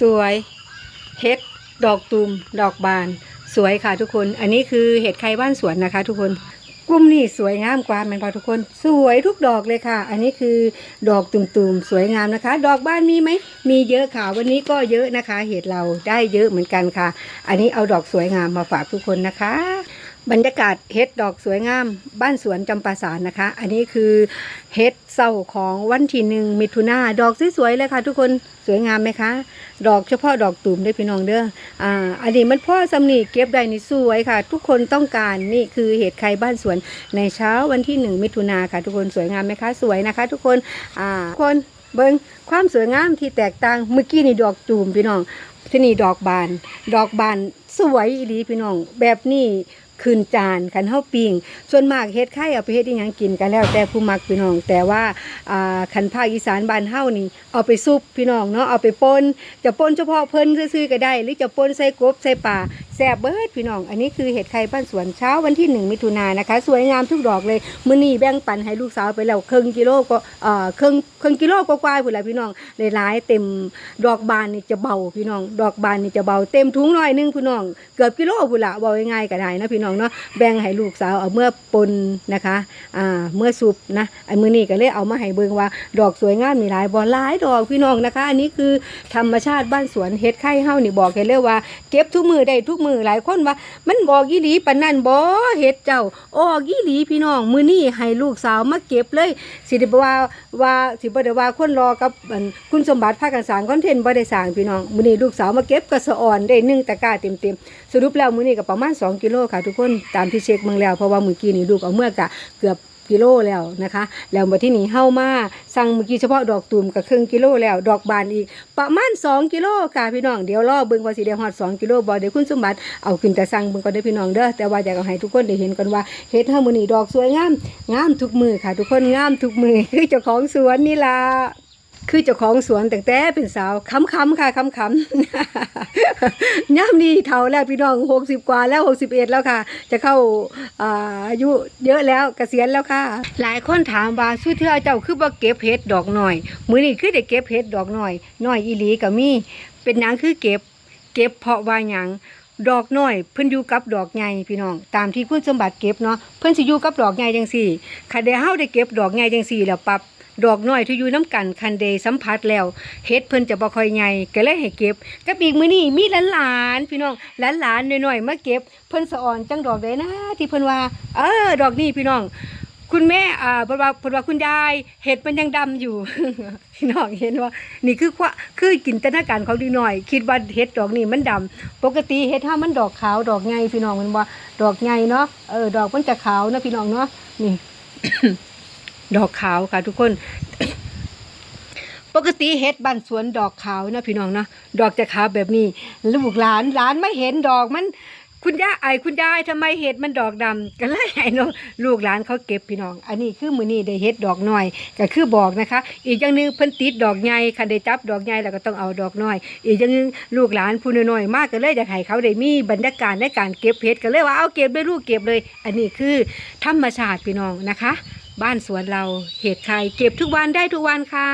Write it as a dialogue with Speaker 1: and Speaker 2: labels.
Speaker 1: สวยเห็ดดอกตูมดอกบาน สวยค่ะทุกคน อันนี้คือเห็ดไข่บ้านสวนนะคะ ทุกคนกลุ่มนี้สวยงามกว่าแมันพอทุกคน สวยทุกดอกเลยค่ะ อันนี้คือดอกตุ่มๆสวยงามนะคะ ดอกบ้านมีไหมมีเยอะค่ะวันนี้ก็เยอะนะคะ เห็ดเราได้เยอะเหมือนกันค่ะ อันนี้เอาดอกสวยงามมาฝากทุกคนนะคะ บรรยากาศเฮ็ดดอกสวยงาม บ้านสวนจำปาสารนะคะ อันนี้คือเฮ็ดเศร้าของวันที่หนึ่งมิถุนาดอกสวยๆเลยค่ะ ทุกคนสวยงามไหมคะ ดอกเฉพาะดอกตุ่มได้พี่น้องเด้ออ่าอันนี้มันพ่อสำนีเก็บได้นี่สวยค่ะ ทุกคนต้องการนี่คือเห็ดไข่บ้านสวนในเช้าวันที่หนึ่งมิถุนาค่ะ ทุกคนสวยงามไหมคะสวยนะคะ ทุกคนอ่าทุกคนเบิ้งความสวยงามที่แตกต่างเมื่อกี้นี่ดอกตูมพี่น้องที่นี่ดอกบาน ดอกบานสวยอีหลีพี่น้อง แบบนี้ คืนจานขันเฮาปิงส่วนมากเฮ็ดไข่เอาไปเฮ็ดอีหยังกินกันแล้ว แต่ผู้มักพี่น้อง แต่ว่าอ่าขันภาคอีสานบ้านเฮานี่เอาไปซุปพี่น้องเนาะเอาไปป่นจะป่นเฉพาะเพิ่นซื่อๆก็ได้ หรือจะป่นใส่กบใส่ปลาแซ่บเบิดพี่น้อง อันนี้คือเห็ดไข่บ้านสวนเช้าวันที่1มิถุนายนนะคะ สวยงามทุกดอกเลยมื้อนี้แบ่งปันให้ลูกสาวไปแล้วครึ่งกิโลก็เอ่อครึ่งครึ่งกิโลกว่าๆพุ่นละพี่น้องหลายๆเต็มดอกบานนี่จะเบาพี่น้อง ดอกบานนี่จะเบาเต็มถุงหน่อยหนึงพี่น้อง เกือบกิโลพุ่นละเว้าง่ายๆก็ได้นะพี่น้องเนาะแบ่งให้ลูกสาวเอาเมื่อปนนะคะอ่าเมื่อสุปนะไอ้มื้อนี้ก็เลยเอามาให้เบิ่งว่าดอกสวยงามมีหลายบ่หลายดอกพี่น้องนะคะ อันนี้คือธรรมชาติบ้านสวนเฮ็ดไข่เฮานี่บอกกันเลยว่าเก็บทุกมือได้ทุกมือหลายคนว่า มันบอกยี่หลีปนนั้นบ่เฮ็ดเจ้าออกยี่หลีพี่น้องมือนี้ให้ลูกสาวมาเก็บเลย สิได้บ่ว่าว่าสิบ่ได้ว่าคนรอกับคุณสมบัติพาคกันสร้างคอนเทนต์บ่ได้สร้างพี่น้องมือนี้ลูกสาวมาเก็บกระสออนได้หนึ่งตะกร้าเต็มๆสรุปแล้วมือนี้ก็ประมาณ2กิโลค่ะทุกคนตามที่เช็คเบิ่งแล้วเพราะว่ามือกี้นี่ลูกเอาเมื่อกะเกือบ กิโลแล้วนะคะ แล้วมาที่นี่เฮามาสั่งเมื่อกี้เฉพาะดอกตูมกับครึ่งกิโลแล้ว ดอกบานอีกประมาณ 2 กิโลค่ะพี่น้องเดี๋ยวรอเบิ่งว่าสิได้ฮอด2กิโลบ่เดี๋ยวคุณสมบัติเอาขึ้นแต่สั่งเบิ่งก่อนเด้อพี่น้องเด้อแต่ว่าอยากให้ทุกคนได้เห็นกันว่าเฮ็ดเฮามื้อนี้ดอกสวยงามงามทุกมือค่ะ ทุกคนงามทุกมือคือเจ้าของสวนนี่ล่ะ คือเจ้าของสวนแต่แต่เป็นสาวค้ำๆค่ะค้ำๆย่ามนี้เฒ่าแล้วพี่น้อง60กว่าแล้ว61แล้วค่ะ จะเข้าอายุเยอะแล้วเกษียณแล้วค่ะ หลายคนถามว่าสู้เธอเจ้าคือบ่เก็บเห็ดดอกหน่อย มือนี้คือได้เก็บเห็ดดอกหน่อยหน้อยอีหลีก็มีเป็นหยังคือเก็บ เก็บเพราะว่าหยังดอกน้อยเพิ่นอยู่กับดอกใหญ่พี่น้องตามที่คุณสมบัติเก็บเนาะเพิ่นสิอยู่กับดอกใหญ่จังซี่คันได้เฮาได้เก็บดอกใหญ่จังซี่แล้วปรับ ดอกน้อยที่อยู่น้ำกันคันเดสัมผัสแล้วเฮ็ดเพิ่นจะบ่ค่อยใหญ่ก็เลยให้เก็บกับอีกมื้อนี้มีหลานๆพี่น้องหลานๆน้อยๆมาเก็บเพิ่นสะอ่อนจังดอกใดนะที่เพิ่นว่า เออ ดอกนี้พี่น้องคุณแม่อ่าเพิ่นว่าเพิ่นว่าคุณยายเห็ดมันยังดำอยู่ พี่น้องเห็นว่านี่คือควาคือจินตนาการของด็กน้อย คิดว่าเห็ดดอกนี้มันดำปกติเห็ดถ้ามันดอกขาวดอกใหญ่พี่น้องมันว่าดอกใหญ่เนาะเออดอกมันจะขาวนะพี่น้องเนาะนี่ ดอกขาวค่ะทุกคน ปกติเฮ็ดบ้านสวนดอกขาวนะพี่น้องเนาะดอกจะขาวแบบนี้ลูกหลานหลานไม่เห็นดอกมันคุณย่าไอคุณยายทำไมเห็ดมันดอกดำก็เลยให้น้องลูกหลานเขาเก็บพี่น้อง อันนี้คือมือนี้ได้เฮ็ดดอกน้อยก็คือบอกนะคะ อีกอย่างหนึงเพิ่นติดดอกใหญ่คันได้จับดอกใหญ่แล้วก็ต้องเอาดอกน้อย อีกอย่างหนึงลูกหลานผู้น้อยมากก็เลยอยากให้เขาได้มีบรรยากาศในการเก็บเห็ดก็เลยว่าเอาเก็บเลยลูกเก็บเลย อันนี้คือธรรมชาติพี่น้องนะคะ บ้านสวนเราเห็ดไข่เก็บทุกวันได้ทุกวันค่ะ